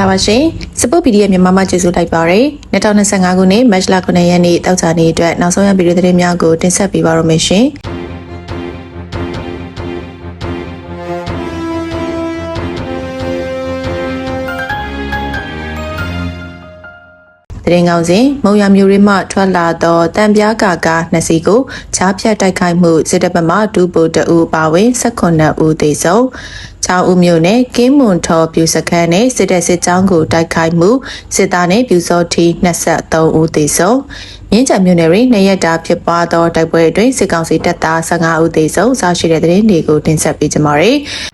လာပါရှင်စပုတ် PDF မြန်မာမှာကျေးဇူးလိုက်ပါရယ်2025ခုနှစ်မတ်လ9ရက်နေ့တောက်ချာနေ့အတွက်နောက်ဆုံးရဗီဒီယိုသတင်းများကိုတင်ဆက်ပေးပါရမရှင် တရင်ကောင်းစဉ်မုံရမျိုးရင်းမှထွက်လာသောတံပြားကာကာနှစ်စီကိုချားဖြတ်တိုက်ခိုက်မှုစစ်တပ်မှဒူပိုတအူပါဝင်18ဦးသေဆုံးချောင်းဦးမြို့နယ်ကင်းမွန်ထော်ပြူစခန်းနဲ့စစ်တပ်စစ်ကြောင်းကိုတိုက်ခိုက်မှုစစ်သားနဲ့ပြူစောထီ23ဦးသေဆုံးမြင်းချံမြို့နယ်တွင်နှစ်ရက်တာဖြစ်ပွားသောတိုက်ပွဲအတွင်းစစ်ကောင်စီတပ်သား15ဦးသေဆုံးစားရှိတဲ့သတင်းတွေကိုတင်ဆက်ပေးကြပါမယ်။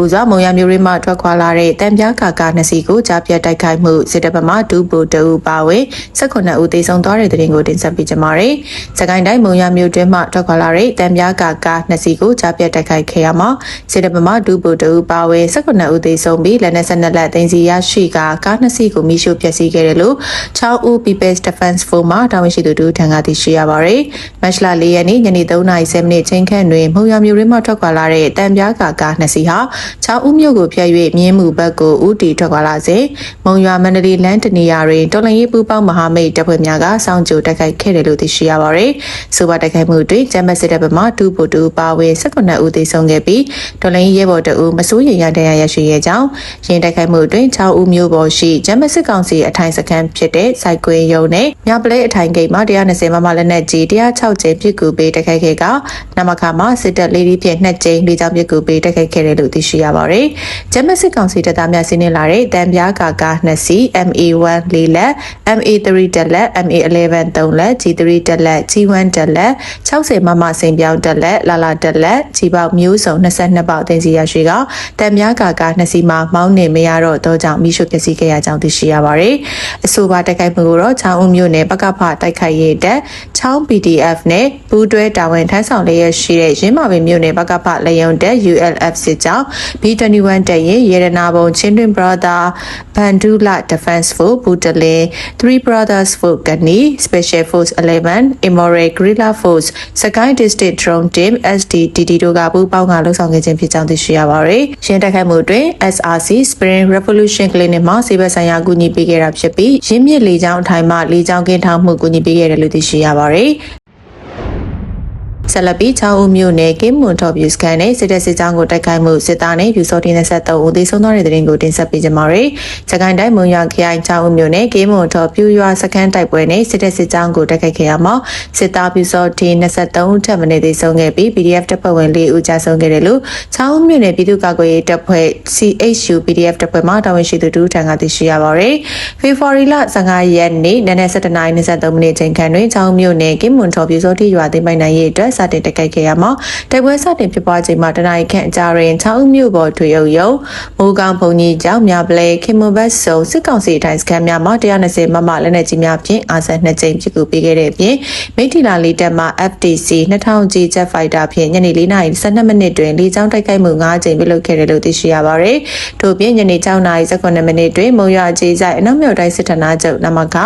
ဦးစွာမုံရမျိုးရင်းမှထွက်ခွာလာတဲ့တံပြားကာကာနှစ်စီကိုကြားပြတ်တိုက်ခိုက်မှုစစ်တပ်မှဒူဘူတူပါဝေ18ဦးသေဆုံးသွားတဲ့တဲ့ရင်ကိုတင်ဆက်ပေးကြပါမယ်။စကိုင်းတိုင်းမုံရမျိုးတွင်းမှထွက်ခွာလာတဲ့တံပြားကာကာနှစ်စီကိုကြားပြတ်တိုက်ခိုက်ခဲ့ရမှာစစ်တပ်မှဒူဘူတူပါဝေ18ဦးသေဆုံးပြီးလက်နက်12လက်တင်စီရရှိကကားနှစ်စီကိုမိရှုဖျက်ဆီးခဲ့တယ်လို့6ဦး People's Defense Force မှတာဝန်ရှိသူတို့ထံကသိရှိရပါတယ်။မတ်လ4ရက်နေ့ညနေ3:30မိနစ်ချင်းခန့်တွင်မုံရမျိုးရင်းမှထွက်ခွာလာတဲ့တံပြားကာကာနှစ်စီဟာချောင်းဦးမြို့ကိုဖျက်၍မြင်းမှုဘက်ကိုဦးတီထွက်ခွာလာစဉ်မုံရွာမန္တလေးလမ်းတနေရာတွင်တော်လန်ရေးပူပေါင်းမဟာမိတ်တပ်ဖွဲ့များကစောင့်ကြိုတိုက်ခိုက်ခဲ့တယ်လို့သိရှိရပါတယ်။ဆိုပါတိုက်ခိုက်မှုတွင်ဂျမတ်စစ်တပ်ဘက်မှတူပိုတူပါဝင်18ဦးသေဆုံးခဲ့ပြီးတော်လန်ရေးရဲဘော်တအူးမစိုးရိမ်ရတဲ့ရရှိခဲ့ကြောင်းရင်တိုက်ခိုက်မှုတွင်6ဦးမျိုးပေါ်ရှိဂျမတ်စစ်ကောင်စီအထိုင်စခန်းဖြစ်တဲ့စိုက်ကွင်းရုံနဲ့မြပလဲအထိုင်ဂိတ်မှာ120မမလက်နက်ကြီး106ကျင်းပစ်ကူပေးတိုက်ခိုက်ခဲ့ကနမခမှာစစ်တပ်လေးဒီဖြင့်2ကျင်းလေးကြောင်းပစ်ကူပေးတိုက်ခိုက်ခဲ့တယ်လို့သိရှိရပါတယ်။ဂျမတ်စစ်ကောင်စီတပ်သားများစီးနင်းလာတဲ့တံပြားကာကာ2စီ MA1 လေးလက် MA3 တက်လက် MA11 3လက် G3 တက်လက် G1 တက်လက်60မမစိန်ပြောင်းတက်လက်လာလာတက်လက်ကြီးပေါက်မျိုးစုံ22ပေါက်တင်စီရရှိကတံပြားကာကာ2စီမှာမောင်းနေမရတော့တော့ကြောင့်မိရှုပျက်စီးခဲ့ရကြောင်းသိရှိရပါတယ်။အဆိုပါတိုက်ခိုက်မှုကိုတော့ချောင်းဦးမြို့နယ်ပကဖတိုက်ခိုက်ရေးတပ်ချောင်း PDF နဲ့ပူးတွဲတာဝန်ထမ်းဆောင်လျက်ရှိတဲ့ရင်းမာပင်မြို့နယ်ပကဖလယုံတပ် ULF စစ်ကြောင်း B21 တပ်ရဲ့ရေရနာဘုံချင်းတွင် brother ဘန်ဒူလာ defense force ဘူတလင် three brothers force ကနီ special force 11 immoral guerrilla force စကိုင်း district drone team SDDD တို့ကပူးပေါင်းကလှုပ်ဆောင်ခဲ့ခြင်းဖြစ်ကြောင်းသိရှိရပါတယ်။ရှင်းတိုက်ခိုက်မှုတွင် SRC Spring Revolution Clinic မှစေဘဆိုင်ရာကူညီပေးခဲ့တာဖြစ်ပြီးရင်းမြစ်လေကြောင်းအထိုင်မှလေကြောင်းကင်းထောင်မှုကူညီပေးခဲ့တယ်လို့သိရှိရပါတယ်။ ဆက်လက်ပြီးချောင်းဦးမြို့နယ်ကင်းမွန်ထော်ဗျူစကန်နဲ့စစ်တပ်စစ်ကြောင်းကိုတိုက်ခိုက်မှုစစ်သားနဲ့ဖြူစောတင်23ဦးသေဆုံးသွားတဲ့တဲ့ရင်ကိုတင်ဆက်ပေးကြပါမယ်။စကိုင်းတိုင်းမုံရွာခရိုင်ချောင်းဦးမြို့နယ်ကင်းမွန်ထော်ပြူရွာစခန်းတိုက်ပွဲနဲ့စစ်တပ်စစ်ကြောင်းကိုတိုက်ခိုက်ခဲ့ရမှာစစ်သားဖြူစောတင်23ဦးထပ်မံသေဆုံးခဲ့ပြီး PDF တပ်ဖွဲ့ဝင်4ဦးကြာဆုံးခဲ့တယ်လို့ချောင်းဦးမြို့နယ်ပြည်သူ့ကာကွယ်ရေးတပ်ဖွဲ့ CHU PDF တပ်ဖွဲ့မှတာဝန်ရှိသူတို့ထံကသိရှိရပါတယ်။ဖေဖော်ဝါရီလ15ရက်နေ့နနက်7:23မိနစ်ချိန်ခန့်တွင်ချောင်းမြို့နယ်ကင်းမွန်ထော်ပြူစောတိရွာသိမ်းပိုင်နိုင်ရေးအတွက်စတင်တိုက်ခိုက်ခဲ့ရမှာတိုက်ပွဲစတင်ဖြစ်ပွားချိန်မှာတနင်္ဂနွေခန့်အကြာတွင်6ဦးမြို့ပေါ်ထွေအုပ်ရုံမိုးကောင်းဘုံကြီးကျောင်းမြပလဲခင်မဘတ်ဆုံစစ်ကောင်စီတိုင်းစခန်းများမှာ120မမလက်နက်ကြီးများဖြင့်အာဆန်2ကြိမ်ဖြစ်ကူပေးခဲ့တဲ့အပြင်မိထီလာလီတက်မှ FTC 2000G Jet Fighter ဖြင့်ညနေ4:12မိနစ်တွင်လေကြောင်းတိုက်ခိုက်မှု9ကြိမ်ပြုလုပ်ခဲ့တယ်လို့သိရှိရပါတယ်။ထို့ပြင်ညနေ6:18မိနစ်တွင်မုံရအခြေဆိုင်အနောက်မြောက်တိုင်းစစ်ဌာနချုပ်နမက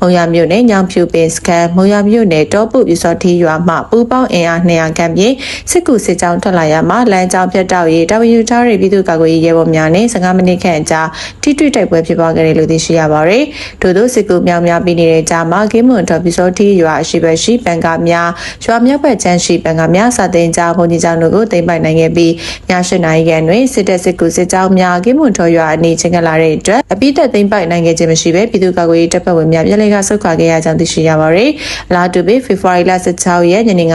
မုံရမြို့နယ်ညောင်ဖြူပင်စခန်းမုံရမြို့နယ်တောပုပြူစောထီရွာမှပူပေါင်းအင်အား200ခန့်ဖြင့်စစ်ကူစစ်ကြောင်းထွက်လာရမှာလမ်းကြောင်းပြတ်တောက်ရေးတာဝန်ယူထားတဲ့ပြည်သူ့ကာကွယ်ရေးရဲဘော်များနဲ့15မိနစ်ခန့်အကြာထိတွေ့တိုက်ပွဲဖြစ်ပွားခဲ့တယ်လို့သိရှိရပါတယ်။ထို့သောစစ်ကူမြောင်များပြီးနေတဲ့ကြားမှာဂိမ်းမွန်တော်ပီစောတီရွာအရှိဘက်ရှိပန်ကာများရွာမြောက်ဘက်ချမ်းရှိပန်ကာများစတင်ကြဘုံကြီးကျောင်းတို့ကိုသိမ်းပိုက်နိုင်ခဲ့ပြီးည၈နာရီခန့်တွင်စစ်တပ်စစ်ကူစစ်ကြောင်းများဂိမ်းမွန်တော်ရွာအနီးချင်းကလာတဲ့အတွက်အပိသက်သိမ်းပိုက်နိုင်ခဲ့ခြင်းမရှိဘဲပြည်သူ့ကာကွယ်ရေးတပ်ဖွဲ့ဝင်များပြည်လေကဆုတ်ခွာခဲ့ရကြောင်းသိရှိရပါတယ်။လာတူဘီဖေဖော်ဝါရီလ16ရက်ညနေ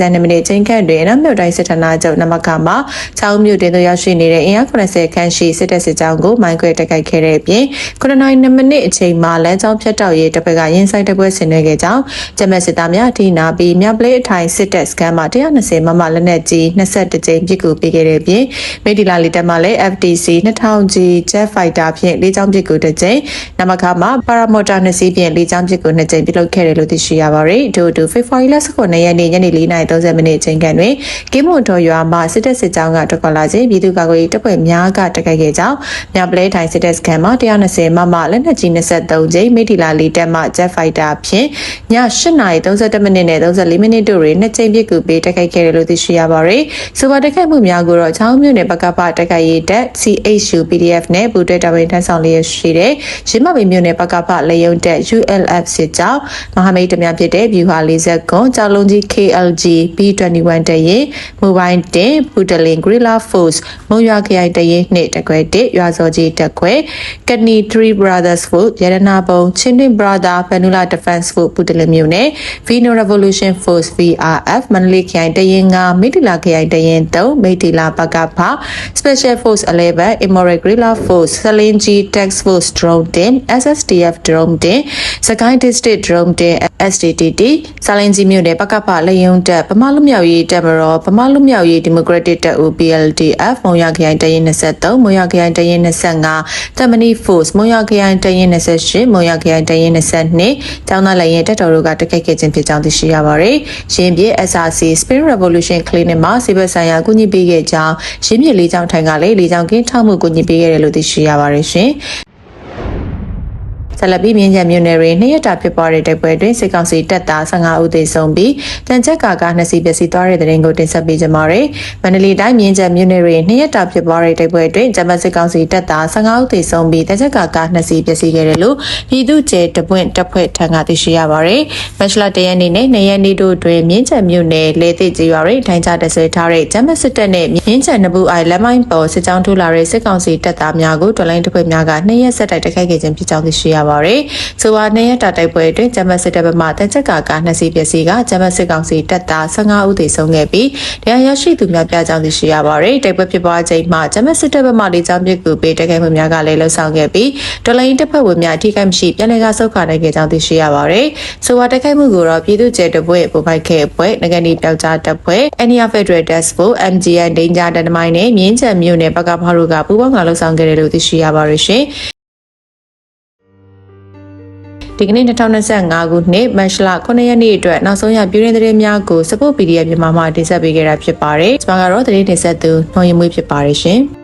9:42မိနစ်ချိန်ခန့်တွင်အနောက်မြို့တိုင်းစစ်ဌာနချုပ်နမကမှာချောင်းမြို့တင်သို့ရောက်ရှိနေတဲ့အင်အား80ခန့်ရှိစစ်တပ်စစ်ကြောင်းကိုမိုင်းခွဲတိုက်ခိုက်ခဲ့တဲ့အပြင်9မိနစ်အချိန်မှာလမ်းကြောင်းဖြတ်တောက်ရေးတပ်ဖွဲ့ကရင်ဆိုင်တပ်ဖွဲ့ဆင်နွှဲခဲ့ကြောင်းဂျမတ်စစ်သားများအထိနာပြီးမြပလေးအထိုင်စစ်တပ်စခန်းမှာ120မမလက်နက်ကြီး22ကြိမ်ပစ်ကူပေးခဲ့တဲ့အပြင်မိဒီလာလီတပ်မှလည်း FTC 2000G Jet Fighter ဖြင့်လေးချောင်းပစ်ကူတစ်ကြိမ်နမခမှာပါရာမော်တာနှစ်စီးဖြင့်လေးချောင်းပစ်ကူနှစ်ကြိမ်ပြုလုပ်ခဲ့တယ်လို့သိရှိရပါတယ်။ထို့အတူဖေဖော်ဝါရီလ19ရက်နေ့ညနေ4:00 30မိနစ်အချိန်ခန့်တွင်ကင်းမွန်တော်ရွာမှစစ်တပ်စစ်ကြောင်းကထွက်ခွာလာခြင်းပြည်သူ့ကာကွယ်ရေးတပ်ဖွဲ့များကတိုက်ခိုက်ခဲ့ကြောင်းမြပလဲထိုင်စစ်တပ်စခန်းမှာ120မမလက်နက်ကြီး23ကြိမ်မိထီလာလီတပ်မှ Jet Fighter ဖြင့်ည8:32မိနစ်နဲ့34မိနစ်တို့တွင်နှစ်ကြိမ်ပစ်ကူပေးတိုက်ခိုက်ခဲ့တယ်လို့သိရှိရပါတယ်။ဆိုပါတိုက်ခိုက်မှုများကိုတော့ချောင်းမြို့နယ်ပကပတိုက်ခိုက်ရေးတပ် CHU PDF နဲ့ပူးတွဲတာဝန်ထမ်းဆောင်လျက်ရှိတဲ့ရင်းမပင်မြို့နယ်ပကပလေယုံတပ် ULF စစ်ကြောင်းမဟာမိတ်တများဖြစ်တဲ့ဗျူဟာ40ကွန်ကြောက်လုံးကြီး KLG B21 တရင်မိုဘိုင်းတင်ပူတလင် Guerrilla Force မုံရွာခရိုင်တရင်နှင့်တကွဲတစ်ရွာစောကြီးတက်ခွဲကနီ Three Brothers Force ရတနာပုံချင်းတွင် Brother Vanilla Defense Force ပူတလင်မြို့နယ် Vino Revolution Force VRF မန္တလေးခရိုင်တရင်ငါမိတ္တလာခရိုင်တရင်3မိတ္တလာပကဖ Special Force 11 Immoral Guerrilla Force ဆလင်းကြီး Tax Force Drone 10 SSDF Drone 10စကိုင်း District Drone 10 SDTT ဆလင်းကြီးမြို့နယ်ပကဖလေယုံတက်ဗမာလူမျိုးရေးတက်မတော်ဗမာလူမျိုးရေး Democratic တပ်ဦး PLDF မုံရခရိုင်တရင်23မုံရခရိုင်တရင်25တမနီ Force မုံရခရိုင်တရင်28မုံရခရိုင်တရင်22တောင်းသားလည်းရင်တက်တော်တို့ကတက်ခိုက်ခဲ့ခြင်းဖြစ်ကြောင်းသိရှိရပါတယ်။ရင်းပြ SRC Spring Revolution Clinic မှာစီဘက်ဆိုင်ရာကူညီပေးခဲ့ကြောင်းရင်းပြလေးချောင်းထိုင်ကလည်းလေးချောင်းကင်းထောက်မှုကူညီပေးခဲ့တယ်လို့သိရှိရပါတယ်ရှင်။ ဆက်လက်ပြီးမြင်းချံမြို့နယ်တွင်နှစ်ရက်တာဖြစ်ပွားတဲ့တိုက်ပွဲတွင်စစ်ကောင်စီတပ်သား15ဦးသေဆုံးပြီးတန်ချက်ကာကနှစ်စီပျက်စီးသွားတဲ့တဲ့ရင်ကိုတင်ဆက်ပေးကြပါမယ်။မန္တလေးတိုင်းမြင်းချံမြို့နယ်တွင်နှစ်ရက်တာဖြစ်ပွားတဲ့တိုက်ပွဲတွင်ဂျမတ်စစ်ကောင်စီတပ်သား15ဦးသေဆုံးပြီးတန်ချက်ကာကနှစ်စီပျက်စီးခဲ့တယ်လို့ပြည်သူ့ကျဲတပွင့်တပ်ဖွဲ့ထံကသိရှိရပါတယ်။မတ်လတရက်နေ့နဲ့နှစ်ရက်နေ့တို့တွင်မြင်းချံမြို့နယ်လေသိကျေးရွာတွင်ထိုင်ချတပ်ဆွဲထားတဲ့ဂျမတ်စစ်တပ်နဲ့မြင်းချံနဘူးအိုင်လက်မိုင်းပေါ်စစ်ကြောင်းထိုးလာတဲ့စစ်ကောင်စီတပ်သားများကိုတော်လိုင်းတပ်ဖွဲ့များကနှစ်ရက်ဆက်တိုက်တိုက်ခိုက်ခဲ့ခြင်းဖြစ်ကြောင်းသိရှိရပါတယ်။ဆိုပါနှစ်ရက်တာတိုက်ပွဲအတွင်းဂျမတ်စစ်တပ်ဘက်မှတန်ချက်ကာကနှစ်စီပျက်စီးကဂျမတ်စစ်ကောင်စီတပ်သား15ဦးသေဆုံးခဲ့ပြီးတရားရရှိသူများပြကြောင်းသိရှိရပါတယ်။တိုက်ပွဲဖြစ်ပွားချိန်မှာဂျမတ်စစ်တပ်ဘက်မှလေးချောင်းပစ်ကူပေးတိုက်ခိုက်မှုများကလည်းလှုပ်ဆောင်ခဲ့ပြီးတော်လိုင်းတပ်ဖွဲ့ဝင်များအထိကိမရှိပြည်내ကဆုတ်ခါနိုင်ခဲ့ကြောင်းသိရှိရပါတယ်။ဆိုပါတိုက်ခိုက်မှုကိုတော့ပြည်သူ့ကျဲတပွဲပိုပိုက်ခဲ့ပွဲငကနေပြောက်ကြားတပ်ဖွဲ့ NIA Federal Task Force MGN Danger Dynamite နဲ့မြင်းချံမြို့နယ်ပကဖားတို့ကပူးပေါင်းကလှုပ်ဆောင်ခဲ့တယ်လို့သိရှိရပါတယ်ရှင်။ ဒီကနေ့2025ခုနှစ်မတ်လ9ရက်နေ့အတွက်နောက်ဆုံးရပြည်တွင်းသတင်းများကို Support PDF မြန်မာမှတင်ဆက်ပေးခဲ့တာဖြစ်ပါတယ်။ကျွန်မကတော့သတင်းတင်ဆက်သူနှော်ရင်မွေးဖြစ်ပါတယ်ရှင်။